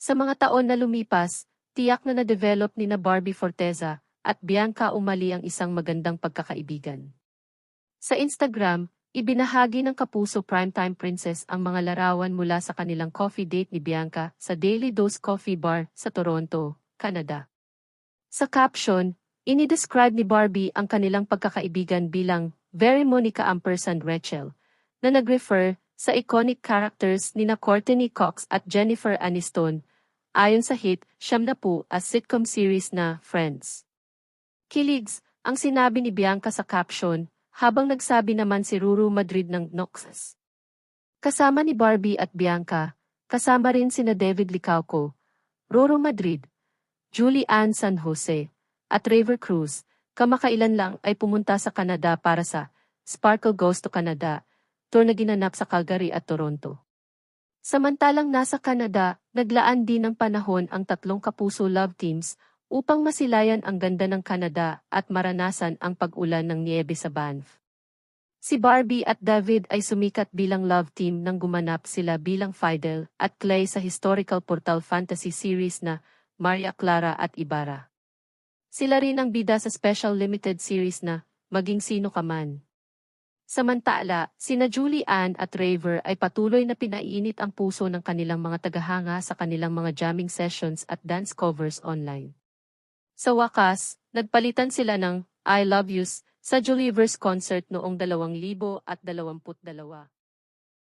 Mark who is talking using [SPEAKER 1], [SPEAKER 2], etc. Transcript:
[SPEAKER 1] Sa mga taon na lumipas, tiyak na na-develop ni na Barbie Forteza at Bianca Umali ang isang magandang pagkakaibigan. Sa Instagram, ibinahagi ng Kapuso Primetime Princess ang mga larawan mula sa kanilang coffee date ni Bianca sa Daily Dose Coffee Bar sa Toronto, Canada. Sa caption, inidescribe ni Barbie ang kanilang pagkakaibigan bilang very Monica ampersand Rachel, na nag-refer sa iconic characters ni na Courtney Cox at Jennifer Aniston, ayon sa hit siyam na po as sitcom series na Friends. Kiligs, ang sinabi ni Bianca sa caption, habang nagsabi naman si Ruru Madrid ng Noxus. Kasama ni Barbie at Bianca, kasama rin sina David Licauco, Ruru Madrid, Julie Ann San Jose, at Raver Cruz, kamakailan lang ay pumunta sa Canada para sa Sparkle Goes to Canada, tour na ginanap sa Calgary at Toronto. Samantalang nasa Canada, naglaan din ng panahon ang tatlong kapuso love teams upang masilayan ang ganda ng Canada at maranasan ang pag-ulan ng niebe sa Banff. Si Barbie at David ay sumikat bilang love team nang gumanap sila bilang Fidel at Clay sa historical portal fantasy series na Maria Clara at Ibarra. Sila rin ang bida sa special limited series na Maging Sino Ka Man. Samantala, sina Julie Ann at Raver ay patuloy na pinaiinit ang puso ng kanilang mga tagahanga sa kanilang mga jamming sessions at dance covers online. Sa wakas, nagpalitan sila ng I Love Yous sa Julieverse concert noong 2022.